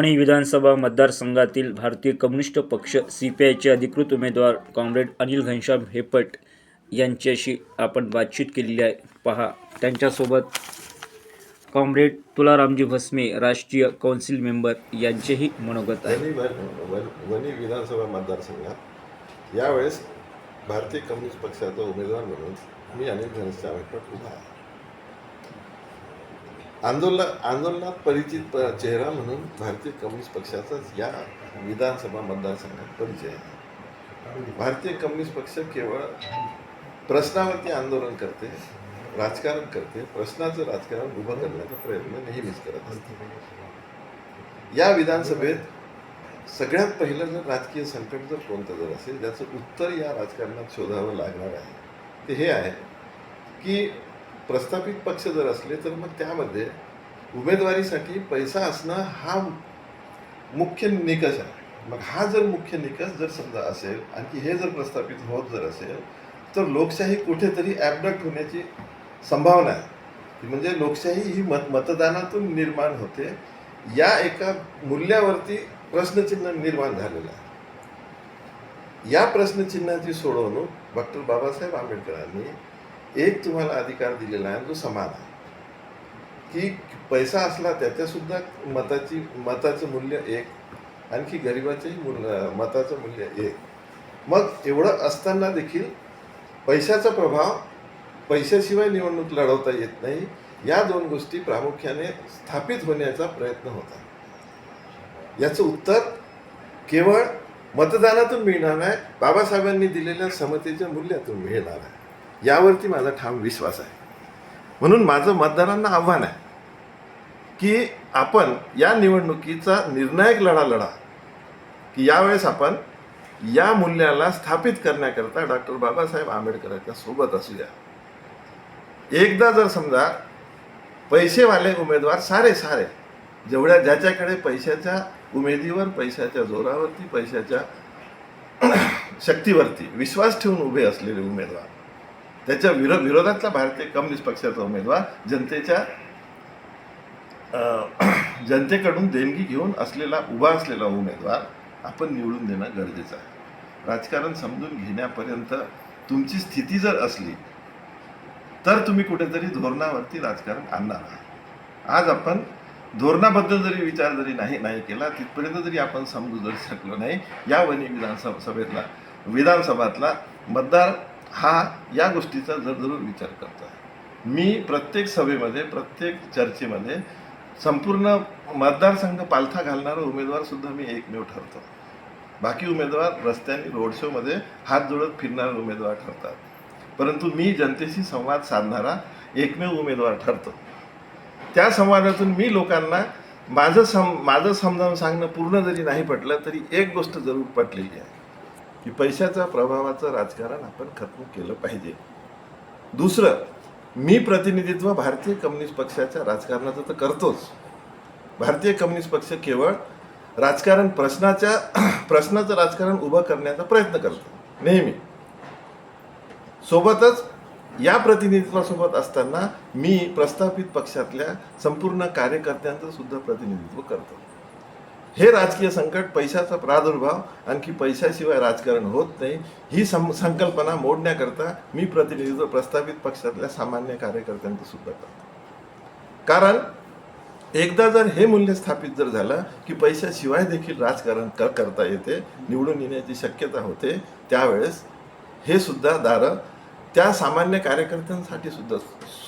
परभणी विधानसभा मतदारसंघातील भारतीय कम्युनिस्ट पक्ष सी पी आयचे अधिकृत उमेदवार कॉम्रेड अनिल घनश्याम हेपट यांच्याशी आपण बातचीत केलेली आहे. पहा त्यांच्यासोबत कॉम्रेड तुलारामजी भस्मे राष्ट्रीय कौन्सिल मेंबर यांचेही मनोगत आहे. वन- वणी विधानसभा मतदारसंघात यावेळेस भारतीय कम्युनिस्ट पक्षाचा उमेदवार म्हणून मी अनिल घनश्याम हेपट उभा आहे. आंदोलन आंदोलनात परिचित प- चेहरा म्हणून भारतीय कम्युनिस्ट पक्षाचाच या विधानसभा मतदारसंघात परिचय आहे. भारतीय कम्युनिस्ट पक्ष केवळ प्रश्नावरती आंदोलन करते राजकारण करते प्रश्नाचं राजकारण उभं करण्याचा प्रयत्न नेहमीच करत असते. या विधानसभेत सगळ्यात पहिलं जर राजकीय संकट जर कोणतं जर असेल ज्याचं उत्तर या राजकारणात शोधावं लागणार आहे ते हे आहे की प्रस्थापित पक्ष जर असले तर मग त्यामध्ये उमेदवारीसाठी पैसा असणं हा मुख्य निकष आहे. मग हा जर मुख्य निकष जर समजा असेल आणखी हे जर प्रस्थापित होत जर असेल तर लोकशाही कुठेतरी ॲबडक्ट होण्याची संभावना आहे. ती म्हणजे लोकशाही ही मत मतदानातून निर्माण होते. या एका मूल्यावरती प्रश्नचिन्ह निर्माण झालेलं आहे. या प्रश्नचिन्हाची सोडवणूक डॉक्टर बाबासाहेब आंबेडकरांनी एक तुम्हाला अधिकार दिलेला आहे जो समान आहे. की पैसा असला त्याच्यासुद्धा मताची मताचं मूल्य एक आणखी गरिबाचंही मूल्य मताचं मूल्य एक. मग एवढं असताना देखील पैशाचा प्रभाव पैशाशिवाय निवडणूक लढवता येत नाही. या दोन गोष्टी प्रामुख्याने स्थापित होण्याचा प्रयत्न होता. याचं उत्तर केवळ मतदानातून मिळणार नाही बाबासाहेबांनी दिलेल्या समतेच्या मूल्यातून मिळणार आहे. यावरती माझा ठाम विश्वास आहे. म्हणून माझं मतदारांना आव्हान आहे की आपण या निवडणुकीचा निर्णायक लढा लढा की यावेळेस आपण या मूल्याला स्थापित करण्याकरता डॉक्टर बाबासाहेब आंबेडकरांच्या सोबत असूया. एकदा जर समजा पैसेवाले उमेदवार सारे सारे जेवढ्या ज्याच्याकडे पैशाच्या उमेदीवर पैशाच्या जोरावरती पैशाच्या शक्तीवरती विश्वास ठेवून उभे असलेले उमेदवार त्याच्या विरो विरोधातला भारतीय कम्युनिस्ट पक्षाचा उमेदवार जनतेच्या जनतेकडून देणगी घेऊन असलेला उभा असलेला उमेदवार आपण निवडून देणं गरजेचं आहे. राजकारण समजून घेण्यापर्यंत तुमची स्थिती जर असली तर तुम्ही कुठेतरी धोरणावरती राजकारण आणणार आहे आज आपण धोरणाबद्दल जरी विचार जरी नाही नाही केला तिथपर्यंत जरी आपण समजू जरी शकलो नाही या वनी विधानसभा सभेतला विधानसभातला मतदार हा या गोष्टीचा जर जरूर विचार करतो आहे मी प्रत्येक सभेमध्ये प्रत्येक चर्चेमध्ये संपूर्ण मतदारसंघ पालथा घालणारा उमेदवारसुद्धा मी एकमेव ठरतो. बाकी उमेदवार रस्त्याने रोड शोमध्ये हात जोडत फिरणारे उमेदवार ठरतात. परंतु मी जनतेशी संवाद साधणारा एकमेव उमेदवार ठरतो. त्या संवादातून मी लोकांना माझं सम माझं समजावून सांगणं पूर्ण जरी नाही पटलं तरी एक गोष्ट जरूर पटलेली आहे. की पैशाचा प्रभावाचं राजकारण आपण खत्म केलं पाहिजे. दुसरं मी प्रतिनिधित्व भारतीय कम्युनिस्ट पक्षाच्या राजकारणाचं तर करतोच. भारतीय कम्युनिस्ट पक्ष केवळ राजकारण प्रश्नाच्या प्रश्नाचं राजकारण उभं करण्याचा प्रयत्न करतो नेहमी. सोबतच या प्रतिनिधित्वासोबत असताना मी प्रस्थापित पक्षातल्या संपूर्ण कार्यकर्त्यांचं सुद्धा प्रतिनिधित्व करतो. हे राजकीय संकट पैशाचा प्रादुर्भाव आणखी पैशाशिवाय राजकारण होत नाही ही सं संकल्पना मोडण्याकरता मी प्रतिनिधित्व प्रस्थापित पक्षातल्या सामान्य कार्यकर्त्यांचं सुद्धा करतो. कारण एकदा जर हे मूल्य स्थापित जर झालं की पैशाशिवाय देखील राजकारण कर करता येते निवडून येण्याची शक्यता होते त्यावेळेस हे सुद्धा दारं त्या सामान्य कार्यकर्त्यांसाठी सुद्धा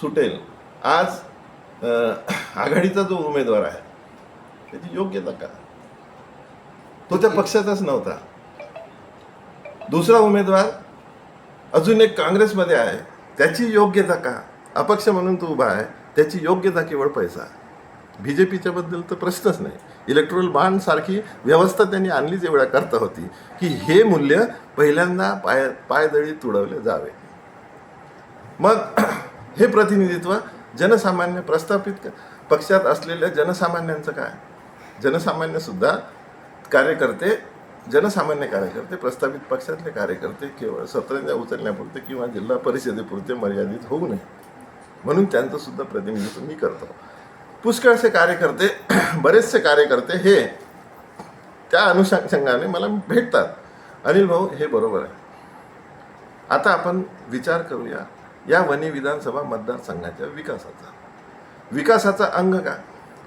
सुटेल. आज आघाडीचा जो उमेदवार आहे त्याची योग्यता का? तो त्या पक्षाचाच नव्हता. दुसरा उमेदवार अजून एक काँग्रेसमध्ये आहे. त्याची योग्यता का? अपक्ष म्हणून तो उभा आहे. त्याची योग्यता केवळ पैसा. बी जे पीच्याबद्दल तर प्रश्नच नाही. इलेक्ट्रोल बॉन्ड सारखी व्यवस्था त्यांनी आणलीच एवढ्या करता होती की हे मूल्य पहिल्यांदा पाय पायदळी तुडवले जावे. मग हे प्रतिनिधित्व जनसामान्य प्रस्थापित पक्षात असलेल्या जनसामान्यांचं काय? जनसामान्य सुद्धा कार्यकर्ते जनसामान्य कार्यकर्ते प्रस्तावित पक्षातले कार्यकर्ते केवळ सतरंजा उचलण्यापुरते किंवा जिल्हा परिषदेपुरते मर्यादित होऊ नये. म्हणून त्यांचं सुद्धा प्रतिनिधित्व मी करतो. पुष्कळसे कार्यकर्ते बरेचसे कार्यकर्ते हे त्या अनुषंगाने मला भेटतात. अनिल भाऊ हे बरोबर आहे. आता आपण विचार करूया या वनी विधानसभा मतदारसंघाच्या विकासाचा. विकासाचा अंग का?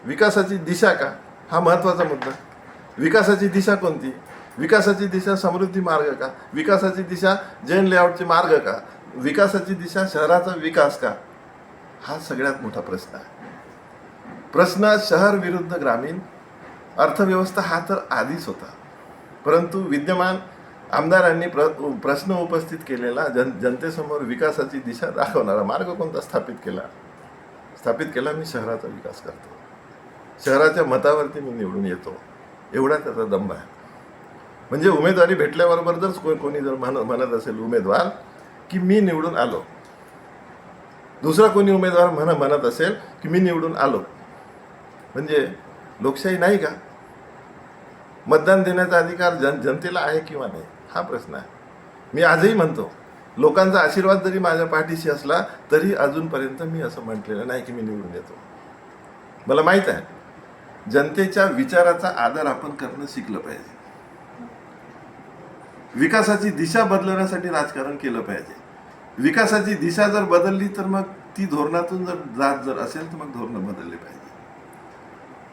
विकासाची दिशा का? हा महत्त्वाचा मुद्दा. विकासाची दिशा कोणती? विकासाची दिशा समृद्धी मार्ग का? विकासाची दिशा जैन लेआउटचे मार्ग का? विकासाची दिशा शहराचा विकास का? हा सगळ्यात मोठा प्रश्न आहे. प्रश्न शहर विरुद्ध ग्रामीण अर्थव्यवस्था हा तर आधीच होता. परंतु विद्यमान आमदारांनी प्र प्रश्न उपस्थित केलेला जन जनतेसमोर विकासाची दिशा दाखवणारा मार्ग कोणता स्थापित केला? स्थापित केला मी शहराचा विकास करतो. शहराच्या मतावरती मी निवडून येतो. एवढा त्याचा दंभ आहे. म्हणजे उमेदवारी भेटल्याबरोबर जर को कोणी जर म्हण म्हणत असेल उमेदवार की मी निवडून आलो. दुसरा कोणी उमेदवार म्हण म्हणत असेल की मी निवडून आलो. म्हणजे लोकशाही नाही का? मतदान देण्याचा अधिकार जन जनतेला आहे किंवा नाही? हा प्रश्न आहे. मी आजही म्हणतो लोकांचा आशीर्वाद जरी माझ्या पाठीशी असला तरी अजूनपर्यंत मी असं म्हटलेलं नाही की मी निवडून येतो. मला माहीत आहे. जनतेच्या विचाराचा आदर आपण करणं शिकलं पाहिजे. विकासाची दिशा बदलण्यासाठी राजकारण केलं पाहिजे. विकासाची दिशा जर बदलली तर मग ती धोरणातून जर जात जर असेल तर मग धोरणं बदलली पाहिजे.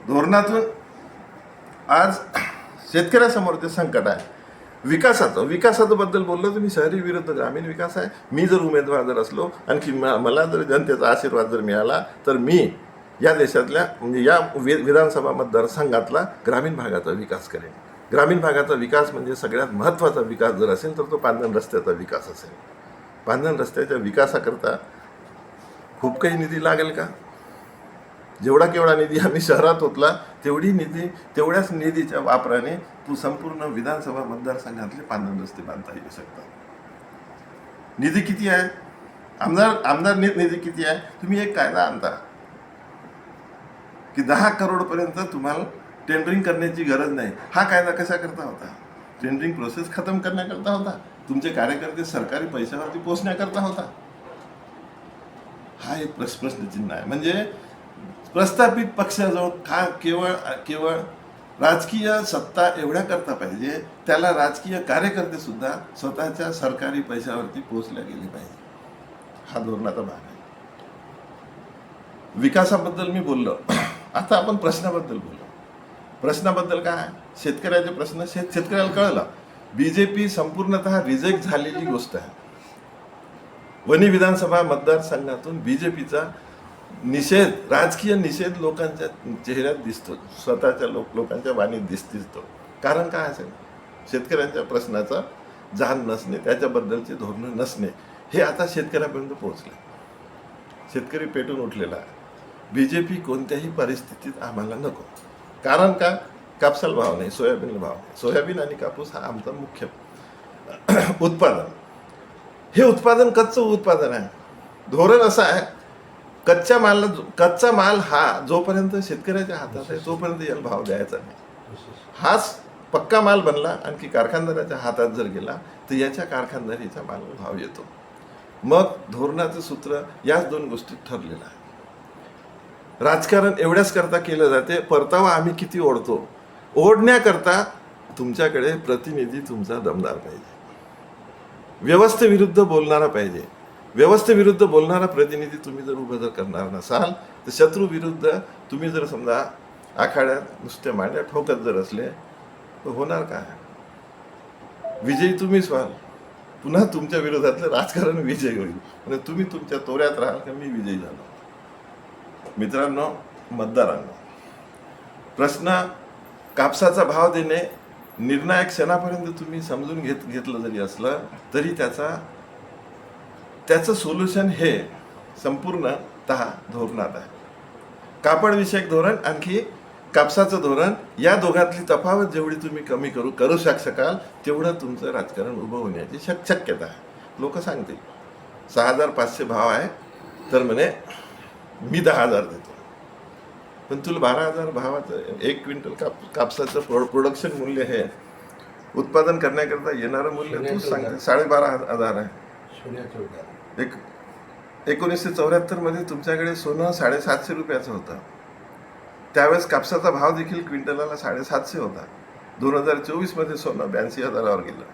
धोरणातून आज शेतकऱ्यासमोर ते संकट आहे विकासाचं विकासाचं बद्दल बोललो तर मी शहरी विरुद्ध ग्रामीण विकास आहे. मी जर उमेदवार जर असलो आणखी मला जर जनतेचा आशीर्वाद जर मिळाला तर मी या देशातल्या म्हणजे या वि विधानसभा मतदारसंघातला ग्रामीण भागाचा विकास करेल. ग्रामीण भागाचा विकास म्हणजे सगळ्यात महत्त्वाचा विकास जर असेल तर तो पांधन रस्त्याचा विकास असेल. पांधन रस्त्याच्या विकासाकरता खूप काही निधी लागेल का? जेवढा केवढा निधी आम्ही शहरात ओतला तेवढी निधी तेवढ्याच निधीच्या वापराने तू संपूर्ण विधानसभा मतदारसंघातले पांढरे रस्ते बांधता येऊ शकतात. निधी किती आहे? आमदार आमदार निधी किती आहे? तुम्ही एक कायदा आणता. की दहा करोडपर्यंत तुम्हाला टेंडरिंग करण्याची गरज नाही. हा कायदा कशाकरता होता? टेंडरिंग प्रोसेस खतम करण्याकरता होता. तुमचे कार्यकर्ते सरकारी पैशावरती पोचण्याकरता होता. हा एक प्रश्न प्रश्नचिन्ह आहे. म्हणजे प्रस्थापित पक्षाजवळ हा केवळ केवळ राजकीय सत्ता एवढ्या करता पाहिजे त्याला राजकीय कार्यकर्ते सुद्धा स्वतःच्या सरकारी पैशावरती पोहोचल्या गेले पाहिजे. हा धोरणाचा भाग आहे. विकासाबद्दल मी बोललो. आता आपण प्रश्नाबद्दल बोलू. प्रश्नाबद्दल काय? शेतकऱ्याचे प्रश्न शेत शेतकऱ्याला कळलं. बी जे पी संपूर्णतः रिजेक्ट झालेली गोष्ट आहे. वनी विधानसभा मतदारसंघातून बी जे पीचा निषेध राजकीय निषेध लोकांच्या चेहऱ्यात दिसतो. स्वतःच्या लोक लोकांच्या वाणीत दिस दिसतो. कारण काय असेल? शेतकऱ्यांच्या प्रश्नाचा जाण नसणे त्याच्याबद्दलचे धोरणं नसणे हे आता शेतकऱ्यापर्यंत पोहोचले. शेतकरी पेटून उठलेला आहे. बी जे पी कोणत्याही परिस्थितीत आम्हाला नको. कारण का? कापसाला भाव नाही सोयाबीनला भाव नाही. सोयाबीन आणि कापूस हा आमचा मुख्य उत्पादन. हे उत्पादन कच्चं उत्पादन आहे. धोरण असं आहे कच्च्या मालला जो- कच्चा माल हा जोपर्यंत शेतकऱ्याच्या हातात आहे तोपर्यंत याला भाव द्यायचा नाही. हाच पक्का माल बनला आणखी कारखानदाराच्या हातात जर गेला तर याच्या कारखानदारीचा माल भाव येतो. मग धोरणाचं सूत्र याच दोन गोष्टीत ठरलेलं आहे. राजकारण एवढ्याच करता केलं जाते परतावा आम्ही किती ओढतो? ओढण्याकरता तुमच्याकडे प्रतिनिधी तुमचा दमदार पाहिजे. व्यवस्थेविरुद्ध बोलणारा पाहिजे. व्यवस्थेविरुद्ध बोलणारा प्रतिनिधी तुम्ही जर उभं जर करणार नसाल तर शत्रूविरुद्ध तुम्ही जर समजा आखाड्यात नुसत्या मांड्या ठोकत जर असले तर होणार काय? विजयी तुम्हीच व्हाल. पुन्हा तुमच्या विरोधातलं राजकारण विजयी होईल. म्हणजे तुम्ही तुमच्या तोऱ्यात राहाल का मी विजयी झालो? मित्रांनो मतदारांनो प्रश्न कापसाचा भाव देणे निर्णायक क्षणापर्यंत तुम्ही समजून घेत घेतलं जरी असलं तरी त्याचा त्याचं सोल्युशन हे संपूर्णतः धोरणात आहे. कापडविषयक धोरण आणखी कापसाचं धोरण या दोघातली तफावत जेवढी तुम्ही कमी करू करू शक शकाल तेवढं तुमचं राजकारण उभं होण्याची शक शक्यता आहे. लोक सांगतील सहा हजार पाचशे भाव आहे तर म्हणे मी दहा हजार देतो. पण तुला बारा हजार भावाचं एक क्विंटल काप कापसाचं प्रो प्रोडक्शन मूल्य हे उत्पादन करण्याकरता येणारं मूल्य तूच सांगते साडेबारा हजार आहे. एक एकोणीसशे चौऱ्याहत्तरमध्ये तुमच्याकडे सोनं साडेसातशे रुपयाचं होतं. त्यावेळेस कापसाचा भाव देखील क्विंटलाला साडेसातशे होता. दोन हजार चोवीसमध्ये सोनं ब्याऐंशी हजारावर गेलं.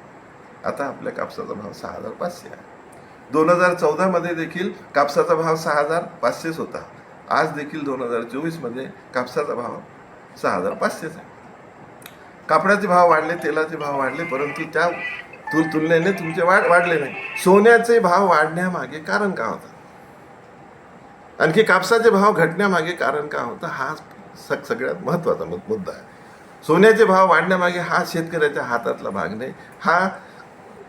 आता आपल्या कापसाचा भाव सहा हजार पाचशे आहे. दोन हजार चौदामध्ये देखील कापसाचा भाव सहा हजार पाचशेच होता. आज देखील दोन हजार चोवीसमध्ये कापसाचा भाव सहा हजार पाचशेच आहे. कापडाचे भाव वाढले तेलाचे भाव वाढले परंतु त्या तुल तुलनेने तुमचे वाढ वाढले नाही. सोन्याचे भाव वाढण्यामागे कारण का होतं? आणखी कापसाचे भाव घटण्यामागे कारण का होतं? हा सग सगळ्यात महत्त्वाचा मुद्दा आहे. सोन्याचे भाव वाढण्यामागे हा शेतकऱ्याच्या हातातला भाग नाही. हा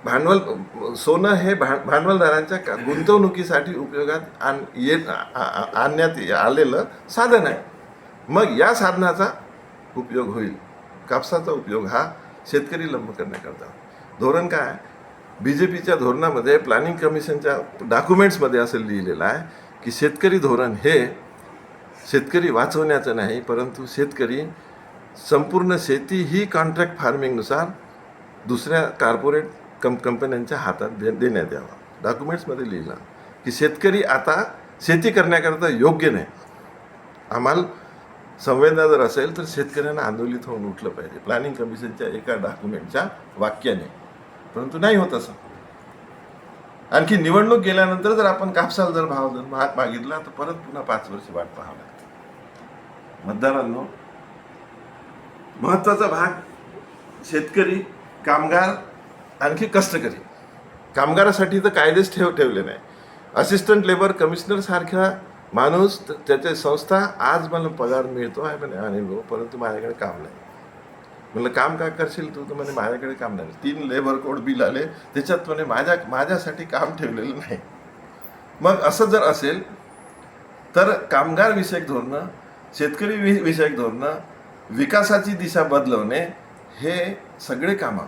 भांडवल सोनं हे भां भांडवलदारांच्या का- गुंतवणुकीसाठी उपयोगात आण ये आ- आणण्यात आलेलं साधन आहे. मग या साधनाचा उपयोग होईल. कापसाचा उपयोग हा शेतकरी लंब करण्याकरता. धोरण काय बी जे पीच्या धोरणामध्ये प्लॅनिंग कमिशनच्या डॉक्युमेंट्समध्ये असं लिहिलेलं आहे की शेतकरी धोरण हे शेतकरी वाचवण्याचं नाही परंतु शेतकरी संपूर्ण शेती ही कॉन्ट्रॅक्ट फार्मिंगनुसार दुसऱ्या कॉर्पोरेट कं कंपन्यांच्या हातात दे देण्यात यावा. डॉक्युमेंट्समध्ये लिहिला की शेतकरी आता शेती करण्याकरता योग्य नाही. आम्हाला संवेदना जर असेल तर शेतकऱ्यांना आंदोलित होऊन उठलं पाहिजे. प्लॅनिंग कमिशनच्या एका डॉक्युमेंटच्या वाक्याने. परंतु नाही होत असं. आणखी निवडणूक गेल्यानंतर जर आपण कापसाला जर भाव जर मा- मागितला तर परत पुन्हा पाच वर्ष वाट पाहावं लागते. मतदारांनो महत्त्वाचा भाग शेतकरी कामगार आणखी कष्टकरी कामगारासाठी तर कायदेच ठेव ठेवले नाही. असिस्टंट लेबर कमिशनर सारखा माणूस त- त्याच्या संस्था आज मला पगार मिळतो आहे म्हणे. आणि परंतु माझ्याकडे काम नाही. म्हणलं काम काय करशील तू? तर म्हणे माझ्याकडे काम नाही. तीन लेबर कोड बिल आले त्याच्यात म्हणे माझ्या माझ्यासाठी काम ठेवलेलं नाही. मग असं जर असेल तर कामगार विषयक धोरणं शेतकरी वि विषयक धोरणं विकासाची दिशा बदलवणे हे सगळे कामं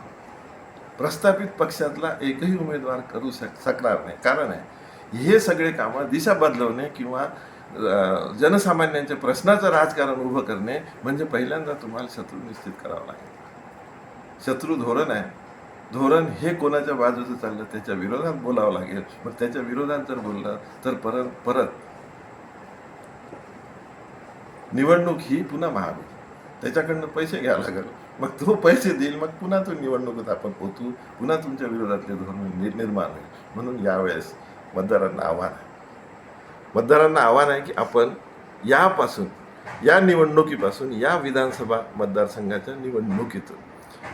प्रस्थापित पक्षातला एकही उमेदवार करू शक शकणार नाही. कारण आहे हे सगळे कामं दिशा बदलवणे किंवा जनसामान्यांच्या प्रश्नाचं राजकारण उभं करणे म्हणजे पहिल्यांदा तुम्हाला शत्रू निश्चित करावं लागेल. शत्रू धोरण आहे. धोरण हे कोणाच्या बाजूचं चाललं त्याच्या विरोधात बोलावं लागेल. मग त्याच्या विरोधात जर बोललं तर परत परत निवडणूक ही पुन्हा महाग त्याच्याकडनं पैसे घ्यावं लागेल. मग तो पैसे देईल मग पुन्हा तो निवडणुकीत आपण पोचू पुन्हा तुमच्या विरोधातले धोरण नि- निर्माण होईल. म्हणून यावेळेस मतदारांना आव्हान आहे. मतदारांना आव्हान आहे की आपण यापासून या निवडणुकीपासून या विधानसभा मतदारसंघाच्या निवडणुकीतून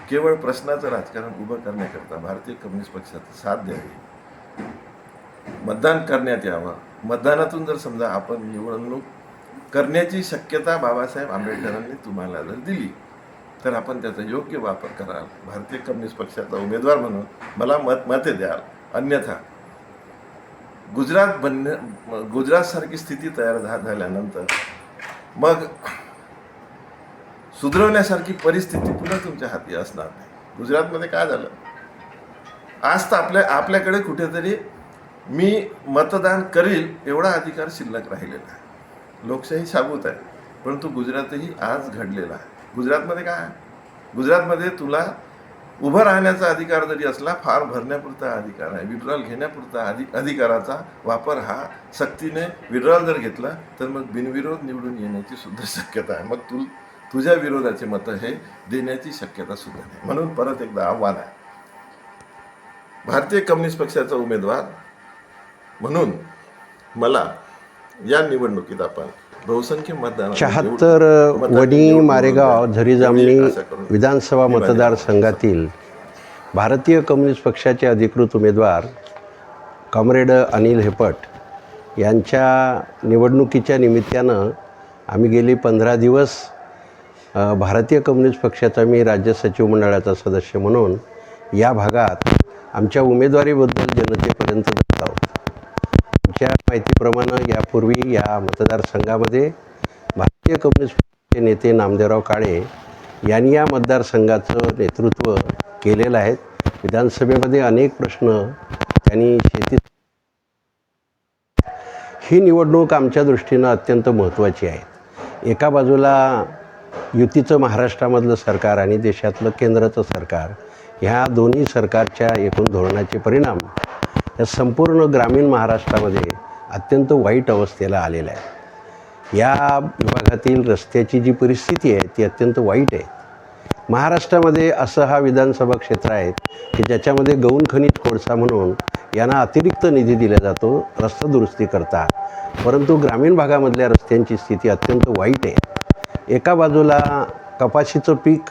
केवळ प्रश्नाचं राजकारण उभं करण्याकरता भारतीय कम्युनिस्ट पक्षात साथ द्यावी. मतदान करण्यात यावं. मतदानातून जर समजा आपण निवडणूक करण्याची शक्यता बाबासाहेब आंबेडकरांनी तुम्हाला जर दिली तर आपण त्याचा योग्य वापर कराल. भारतीय कम्युनिस्ट पक्षाचा उमेदवार म्हणून मला मत मते द्याल. अन्यथा गुजरात बनण्या गुजरातसारखी स्थिती तयार झाल्यानंतर मग सुधरवण्यासारखी परिस्थिती पुन्हा तुमच्या हाती असणार नाही. गुजरातमध्ये काय झालं? आज तर आपल्या आपल्याकडे कुठेतरी मी मतदान करील एवढा अधिकार शिल्लक राहिलेला आहे. लोकशाही साबूत आहे परंतु गुजरातही आज घडलेला आहे. गुजरातमध्ये काय? गुजरातमध्ये तुला उभं राहण्याचा अधिकार जरी असला फार भरण्यापुरता अधिकार आहे. विड्रॉल घेण्यापुरता अधि अधिकाराचा वापर हा सक्तीने विड्रॉल जर घेतला तर मग बिनविरोध निवडून येण्याची सुद्धा शक्यता आहे. मग तू तुझ्या विरोधाचे मतं हे देण्याची शक्यता सुद्धा नाही. म्हणून परत एकदा आव्हान आहे. भारतीय कम्युनिस्ट पक्षाचा उमेदवार म्हणून मला या निवडणुकीत आपण शहात्तर वणी मारेगाव झरी जामणी विधानसभा मतदारसंघातील भारतीय कम्युनिस्ट पक्षाचे अधिकृत उमेदवार कॉम्रेड अनिल हेपट यांच्या निवडणुकीच्या निमित्तानं आम्ही गेली पंधरा दिवस भारतीय कम्युनिस्ट पक्षाचा मी राज्य सचिव मंडळाचा सदस्य म्हणून या भागात आमच्या उमेदवारीबद्दल जनतेपर्यंत जात आहोत. आमच्या माहितीप्रमाणे पूर्वी या मतदारसंघामध्ये भारतीय कम्युनिस्ट पक्षाचे नेते नामदेवराव काळे यांनी या मतदारसंघाचं नेतृत्व केलेलं आहे. विधानसभेमध्ये अनेक प्रश्न त्यांनी शेती ही निवडणूक आमच्या दृष्टीनं अत्यंत महत्त्वाची आहे. एका बाजूला युतीचं महाराष्ट्रामधलं सरकार आणि देशातलं केंद्राचं सरकार ह्या दोन्ही सरकारच्या एकूण धोरणाचे परिणाम या संपूर्ण ग्रामीण महाराष्ट्रामध्ये अत्यंत वाईट अवस्थेला आलेला आहे. या विभागातील रस्त्याची जी परिस्थिती आहे ती अत्यंत वाईट आहे. महाराष्ट्रामध्ये असं हा विधानसभा क्षेत्र आहे की ज्याच्यामध्ये गौण खनिज कोळसा म्हणून यांना अतिरिक्त निधी दिला जातो रस्ता दुरुस्ती करता. परंतु ग्रामीण भागामधल्या रस्त्यांची स्थिती अत्यंत वाईट आहे. एका बाजूला कपाशीचं पीक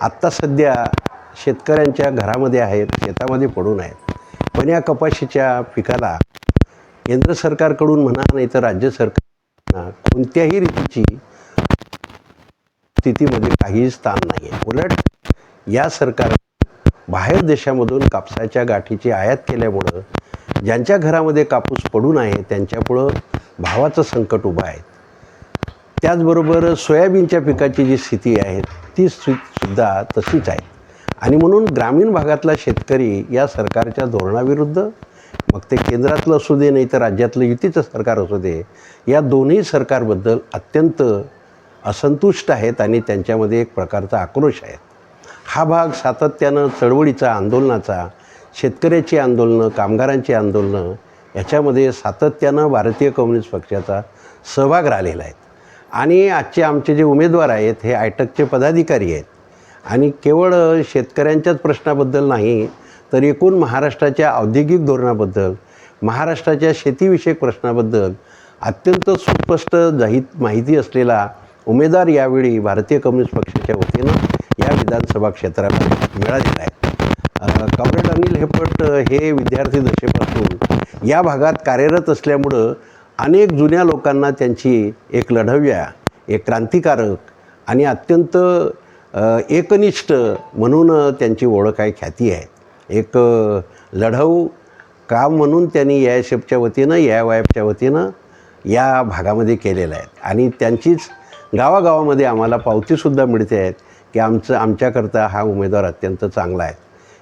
आत्ता सध्या शेतकऱ्यांच्या घरामध्ये आहेत शेतामध्ये पडून आहेत पण या कपाशीच्या पिकाला केंद्र सरकारकडून म्हणा नाही तर राज्य सरकार म्हणा कोणत्याही रीतीची स्थितीमध्ये काहीही स्थान नाही आहे उलट या सरकार बाहेर देशामधून कापसाच्या गाठीची आयात केल्यामुळं ज्यांच्या घरामध्ये कापूस पडून आहे त्यांच्यापुढं भावाचं संकट उभं आहे. त्याचबरोबर सोयाबीनच्या पिकाची जी स्थिती आहे ती सुद्धा तशीच आहे. आणि म्हणून ग्रामीण भागातला शेतकरी या सरकारच्या धोरणाविरुद्ध मग ते केंद्रातलं असू दे नाही तर राज्यातलं युतीचं सरकार असू दे या दोन्ही सरकारबद्दल अत्यंत असंतुष्ट आहेत आणि त्यांच्यामध्ये एक प्रकारचा आक्रोश आहे. हा भाग सातत्यानं चळवळीचा आंदोलनाचा शेतकऱ्याची आंदोलनं कामगारांची आंदोलनं याच्यामध्ये सातत्यानं भारतीय कम्युनिस्ट पक्षाचा सहभाग राहिलेला आहे. आणि आजचे आमचे जे उमेदवार आहेत हे आयटकचे पदाधिकारी आहेत. आणि केवळ शेतकऱ्यांच्याच प्रश्नाबद्दल नाही तर एकूण महाराष्ट्राच्या औद्योगिक धोरणाबद्दल महाराष्ट्राच्या शेतीविषयक प्रश्नाबद्दल अत्यंत सुस्पष्ट जाहीत माहिती असलेला उमेदवार यावेळी भारतीय कम्युनिस्ट पक्षाच्या वतीनं या विधानसभा क्षेत्राला मिळालेला आहे. अ, कॉम्रेड अनिल हेपट हे विद्यार्थी दशेपासून या भागात कार्यरत असल्यामुळं अनेक जुन्या लोकांना त्यांची एक लढव्या एक क्रांतिकारक आणि अत्यंत एकनिष्ठ म्हणून त्यांची ओळख आहे ख्याती आहे. एक लढाऊ काम म्हणून त्यांनी या एस एफच्या वतीनं या वाय एफच्या वतीनं या भागामध्ये केलेलं आहे. आणि त्यांचीच गावागावामध्ये आम्हाला पावतीसुद्धा मिळते आहेत की आमचं आमच्याकरता हा उमेदवार अत्यंत चांगला आहे.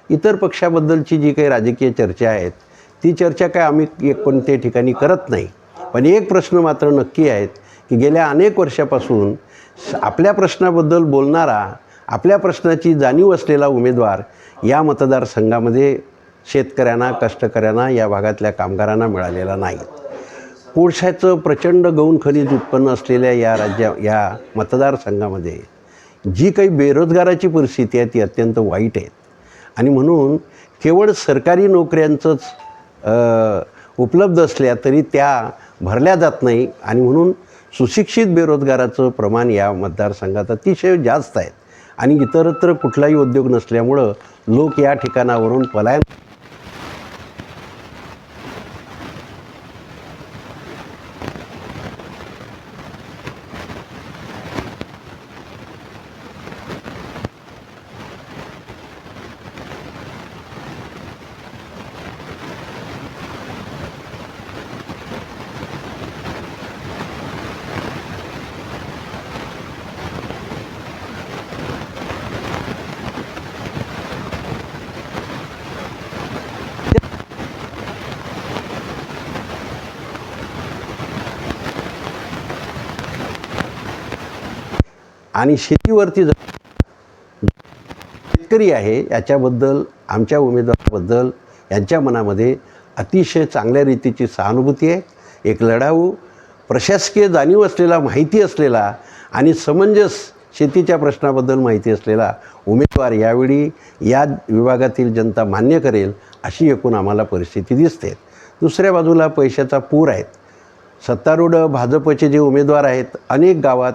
इतर पक्षाबद्दलची जी काही राजकीय चर्चा आहेत ती चर्चा काय आम्ही एक कोणत्या ठिकाणी करत नाही. पण एक प्रश्न मात्र नक्की आहेत की गेल्या अनेक वर्षापासून स- आपल्या प्रश्नाबद्दल बोलणारा आपल्या प्रश्नाची जाणीव असलेला उमेदवार या मतदारसंघामध्ये शेतकऱ्यांना कष्टकऱ्यांना या भागातल्या कामगारांना मिळालेला नाही. कोळशाचं प्रचंड गौण खनिज उत्पन्न असलेल्या या राज्या या मतदारसंघामध्ये जी काही बेरोजगाराची परिस्थिती आहे ती अत्यंत वाईट आहे. आणि म्हणून केवळ सरकारी नोकऱ्यांचंच उपलब्ध असल्या तरी त्या भरल्या जात नाही. आणि म्हणून सुशिक्षित बेरोजगाराचं प्रमाण या मतदारसंघात अतिशय जास्त आहे. आणि इतरत्र कुठलाही उद्योग नसल्यामुळं लोक या ठिकाणावरून पलायन आणि शेतीवरती जर शेतकरी आहे याच्याबद्दल आमच्या उमेदवाराबद्दल यांच्या मनामध्ये अतिशय चांगल्या रीतीची सहानुभूती आहे. एक लढाऊ प्रशासकीय जाणीव असलेला माहिती असलेला आणि समंजस शेतीच्या प्रश्नाबद्दल माहिती असलेला उमेदवार यावेळी या विभागातील जनता मान्य करेल अशी एकूण आम्हाला परिस्थिती दिसते. दुसऱ्या बाजूला पैशाचा पूर आहेत. सत्तारूढ भाजपचे जे उमेदवार आहेत अनेक गावात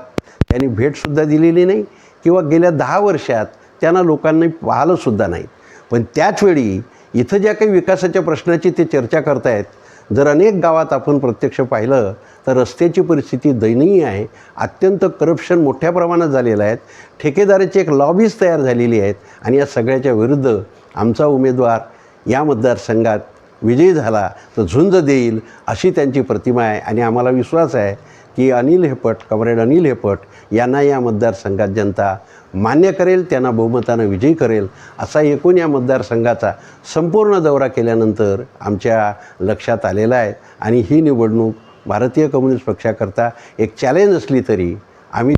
त्यांनी भेटसुद्धा दिलेली नाही किंवा गेल्या दहा वर्षात त्यांना लोकांनी पाहिलंसुद्धा नाही. पण त्याचवेळी इथं ज्या काही विकासाच्या प्रश्नाची ते चर्चा करतायत जर अनेक गावात आपण प्रत्यक्ष पाहिलं तर रस्त्याची परिस्थिती दयनीय आहे अत्यंत करप्शन मोठ्या प्रमाणात झालेलं आहे. ठेकेदाराची एक लॉबीज तयार झालेली आहेत आणि या सगळ्याच्या विरुद्ध आमचा उमेदवार या मतदारसंघात विजयी झाला तर झुंज देईल अशी त्यांची प्रतिमा आहे आणि आम्हाला विश्वास आहे की अनिल हेपट कॉम्रेड अनिल हेपट यांना या मतदारसंघात जनता मान्य करेल त्यांना बहुमतानं विजयी करेल असा एकूण या मतदारसंघाचा संपूर्ण दौरा केल्यानंतर आमच्या लक्षात आलेला आहे. आणि ही निवडणूक भारतीय कम्युनिस्ट पक्षाकरता एक चॅलेंज असली तरी आम्ही